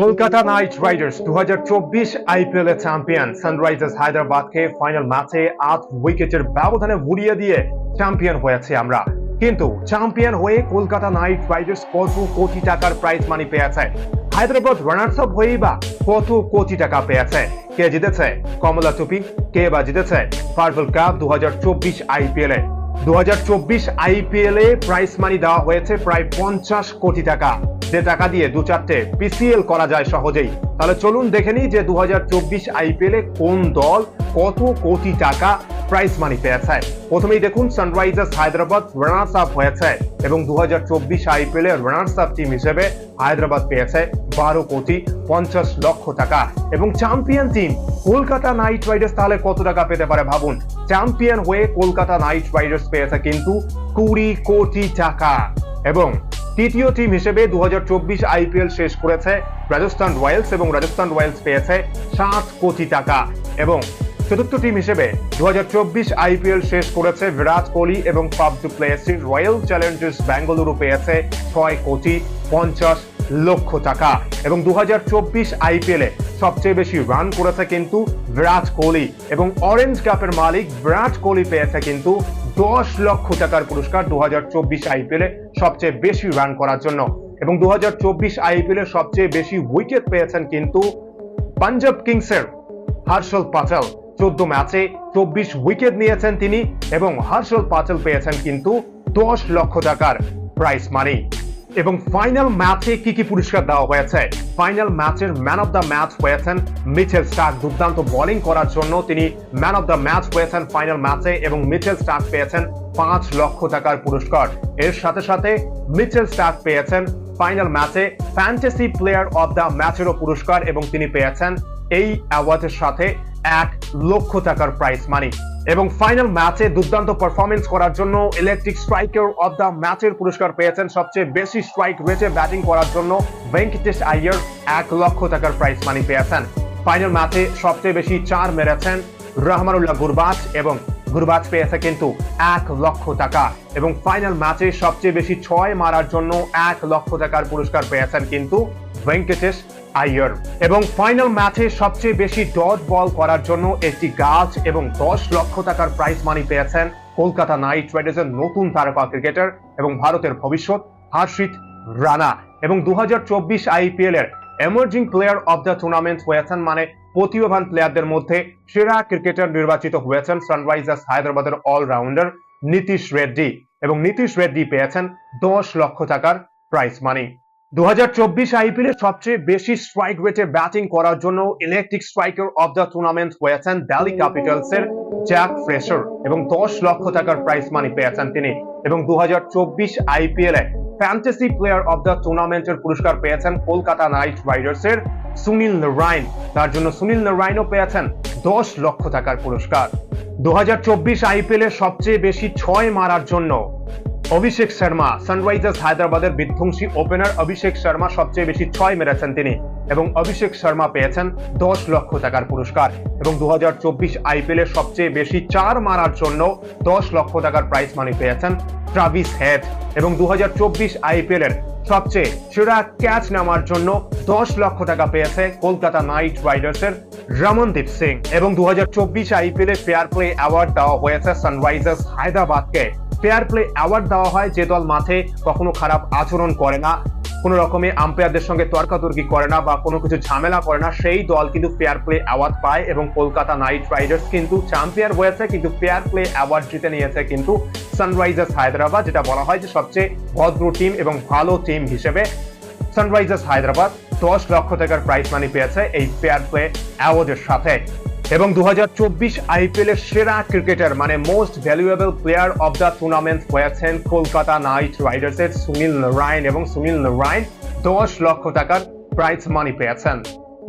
Kolkata Knight Riders the IPL এর champion Sunrisers হায়দ্রাবাদকে final ম্যাচে আট উইকেটের ব্যবধানে উড়িয়ে দিয়ে চ্যাম্পিয়ন হয়েছে আমরা। কিন্তু চ্যাম্পিয়ন হয়ে কলকাতা নাইট রাইডার্স কত কোটি টাকার প্রাইজ মানি পেয়েছে? হায়দ্রাবাদ রানার্স আপ হয়েই বা কত কোটি টাকা পেয়েছে? কে জিতেছে? কমলা টুপি। কে বা জিতেছে? পার্পল কাপ দু হাজার চব্বিশ আইপিএল এ। দু হাজার চব্বিশ আইপিএল এ প্রাইজ মানি দেওয়া হয়েছে প্রায় পঞ্চাশ কোটি টাকা। যে টাকা দিয়ে দু চারটে পিসিএল করা যায় সহজেই। তাহলে চলুন দেখে নিই যে দু আইপিএল এ কোন দল কত কোটি টাকা প্রাইজ মানি পেয়েছে। প্রথমেই দেখুন সানরাইজার্স হায়দ্রাবাদ রানার্স আপ হয়েছে এবং দু হাজার চব্বিশ আইপিএল এর রানার্স আপ টিম হিসেবে হায়দ্রাবাদ পেয়েছে বারো কোটি পঞ্চাশ লক্ষ টাকা। এবং champion team Kolkata Knight Riders তাহলে কত টাকা পেতে পারে ভাবুন? চ্যাম্পিয়ন হয়ে কলকাতা নাইট রাইডার্স পেয়েছে কিন্তু কুড়ি কোটি টাকা। এবং তৃতীয় টিম হিসেবে দুহাজার চব্বিশ আইপিএল শেষ করেছে। রাজস্থান রয়্যালস এবং রাজস্থান রয়্যালস পেয়েছে সাত কোটি টাকা। এবং চতুর্থ টিম হিসেবে দুহাজার চব্বিশ আইপিএল শেষ করেছে বিরাট কোহলি এবং পাব টু প্লেসির রয়্যাল চ্যালেঞ্জার্স বেঙ্গালুরু পেয়েছে ছয় কোটি পঞ্চাশ লক্ষ টাকা। এবং দু আইপিএল সবচেয়ে বেশি রান করেছে কিন্তু বিরাট কোহলি। এবং অরেঞ্জ কাপের মালিক বিরাট কোহলি পেয়েছে কিন্তু দশ লক্ষ টাকার পুরস্কার দু হাজার আইপিএল এ সবচেয়ে বেশি রান করার জন্য। এবং দু হাজার আইপিএল এ সবচেয়ে বেশি উইকেট পেয়েছেন কিন্তু পাঞ্জাব কিংসের হার্ষল পাচাল চোদ্দ ম্যাচে চব্বিশ উইকেট নিয়েছেন তিনি এবং হার্সল পাচাল পেয়েছেন কিন্তু দশ লক্ষ টাকার প্রাইস মানি এবং ফাইনাল ম্যাচে কি কি পুরস্কার দেওয়া হয়েছে? ফাইনাল ম্যাচের ম্যান অফ দ্য ম্যাচ হয়েছেন মিচেল স্টার্ক। দুর্দান্ত বোলিং করার জন্য তিনি ম্যান অফ দ্য ম্যাচ হয়েছেন ফাইনাল ম্যাচে এবং মিচেল স্টার্ক পেয়েছেন পাঁচ লক্ষ টাকার পুরস্কার। এর সাথে সাথে মিচেল স্টার্ক পেয়েছেন ফাইনাল ম্যাচে ফ্যান্টাসি প্লেয়ার অফ দ্য ম্যাচেরও পুরস্কার এবং তিনি পেয়েছেন এই অ্যাওয়ার্ডের সাথে এক লক্ষ টাকার প্রাইজ মানি এবং ফাইনাল ম্যাচে দুর্দান্ত পারফরমেন্স করার জন্য ইলেকট্রিক স্ট্রাইকার অফ দ্য ম্যাচের পুরস্কার পেয়েছেন সবচেয়ে বেশি স্ট্রাইক রেটে ব্যাটিং করার জন্য ভেঙ্কটেশ আইয়ার এক লক্ষ টাকার প্রাইজ মানি পেয়েছেন। ফাইনাল ম্যাচে সবচেয়ে বেশি চার মেরেছেন রহমানুল্লাহ গুরবাজ এবং গুরবাজ পেয়েছে কিন্তু এক লক্ষ টাকা। এবং ফাইনাল ম্যাচে সবচেয়ে বেশি ছয় মারার জন্য এক লক্ষ টাকার পুরস্কার পেয়েছেন কিন্তু ভেঙ্কটেশ আইয়ার। এবং ফাইনাল ম্যাচে সবচেয়ে বেশি ডট বল করার জন্য একটি গাছ এবং দশ লক্ষ টাকার প্রাইজ মানি পেয়েছেন কলকাতা নাইট রাইডার্সের নতুন তারকা ক্রিকেটার এবং ভারতের ভবিষ্যৎ হর্ষিত রানা। এবং দু আইপিএল এর emerging player of the tournament হয়েছেন মানে প্রতিভাবান প্লেয়ারদের মধ্যে সেরা ক্রিকেটার নির্বাচিত হয়েছেন সানরাইজার্স হায়দ্রাবাদের অলরাউন্ডার নীতিশ রেড্ডি। এবং নীতিশ রেড্ডি পেয়েছেন দশ লক্ষ টাকার প্রাইজ মানি দু আইপিএল এর সবচেয়ে বেশি স্ট্রাইক রেটে ব্যাটিং করার জন্য ইলেকট্রিক স্ট্রাইকার দ্য টুর্নামেন্ট হয়েছেন ক্যাপিটালস এর জ্যাক ফ্রেশার এবং দশ লক্ষ টাকার প্রাইজ মানি পেয়েছেন তিনি। এবং দু আইপিএল এ ফ্যান্টাসি প্লেয়ার দ্য পুরস্কার পেয়েছেন কলকাতা নাইট রাইডার্স এর সুনীল নারায়ণ। তার জন্য সুনীল নারায়ণও পেয়েছেন দশ লক্ষ টাকার পুরস্কার। দু হাজার চব্বিশ আইপিএল এর সবচেয়ে বেশি ছয় মারার জন্য অভিষেক শর্মা সানরাইজার্স হায়দ্রাবাদের বিধ্বংসী ওপেনার অভিষেক শর্মা সবচেয়ে বেশি ছয় মেরেছেন তিনি এবং অভিষেক শর্মা পেয়েছেন দশ লক্ষ টাকার পুরস্কার এবং দু হাজার চব্বিশ আইপিএল এর সবচেয়ে বেশি চার মারার জন্য দশ লক্ষ টাকার প্রাইজ মানি পেয়েছেন ট্রাভিস হেড এবং দু আইপিএল এর সবচেয়ে সেরা ক্যাচ নেওয়ার জন্য দশ লক্ষ টাকা পেয়েছে কলকাতা নাইট রাইডার্সের রমনদীপ সিং এবং দু আইপিএল এর ফেয়ার প্লে অ্যাওয়ার্ড দেওয়া হয়েছে সানরাইজার্স হায়দ্রাবাদকে। ফেয়ার প্লে অ্যাওয়ার্ড দেওয়া হয় যে দল মাঠে কখনো খারাপ আচরণ করে না, কোনো রকমে আম্পায়ারদের সঙ্গে তর্কাতর্কি করে না বা কোনো কিছু ঝামেলা করে না, সেই দল কিন্তু ফেয়ার প্লে অ্যাওয়ার্ড পায় এবং কলকাতা নাইট রাইডার্স কিন্তু চ্যাম্পিয়ন হয়েছে, কিন্তু ফেয়ার প্লে অ্যাওয়ার্ড জিতে নিয়েছে কিন্তু সানরাইজার্স হায়দ্রাবাদ, যেটা বলা হয় যে সবচেয়ে ভদ্র টিম এবং ভালো টিম হিসেবে সানরাইজার্স হায়দ্রাবাদ। দশ লক্ষ টাকার প্রাইজ মানি পেয়েছে এই ফেয়ার প্লে অ্যাওয়ার্ডের সাথে। এবং দু হাজার আইপিএল এর সেরা ক্রিকেটার মানে most valuable player of the tournament হয়েছেন কলকাতা নাইট রাইডার্স এর সুনীল নারায়ণ এবং সুনীল নারায়ণ দশ লক্ষ টাকার প্রাইজ মানি পেয়েছেন।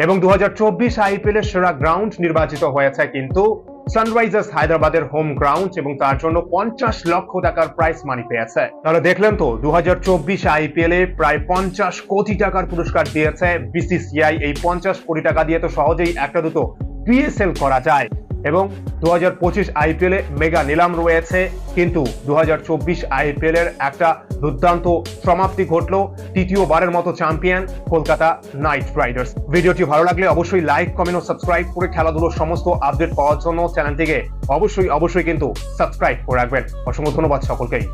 এবং দু হাজার চব্বিশ আইপিএল এর সেরা গ্রাউন্ড নির্বাচিত হয়েছে কিন্তু সানরাইজার্স হায়দ্রাবাদের হোম গ্রাউন্ড এবং তার জন্য পঞ্চাশ লক্ষ টাকার প্রাইস মানি পেয়েছে। তাহলে দেখলেন তো দু হাজার চব্বিশ আইপিএল এ প্রায় পঞ্চাশ কোটি টাকার পুরস্কার দিয়েছে বিসিসিআই এই পঞ্চাশ কোটি টাকা দিয়ে তো সহজেই একটা দুটো পিএসএল করা যায়। এবং দু হাজার পঁচিশ আইপিএলে মেগা নিলাম রয়েছে। কিন্তু দু হাজার চব্বিশ আইপিএল এর একটা দুর্দান্ত সমাপ্তি ঘটল তৃতীয়বারের মতো চ্যাম্পিয়ন কলকাতা নাইট রাইডার্স। ভিডিওটি ভালো লাগলে অবশ্যই লাইক, কমেন্ট ও সাবস্ক্রাইব করে খেলাধুলোর সমস্ত আপডেট পাওয়ার জন্য চ্যানেলটিকে অবশ্যই অবশ্যই কিন্তু সাবস্ক্রাইব করে রাখবেন। অসংখ্য ধন্যবাদ সকলকেই।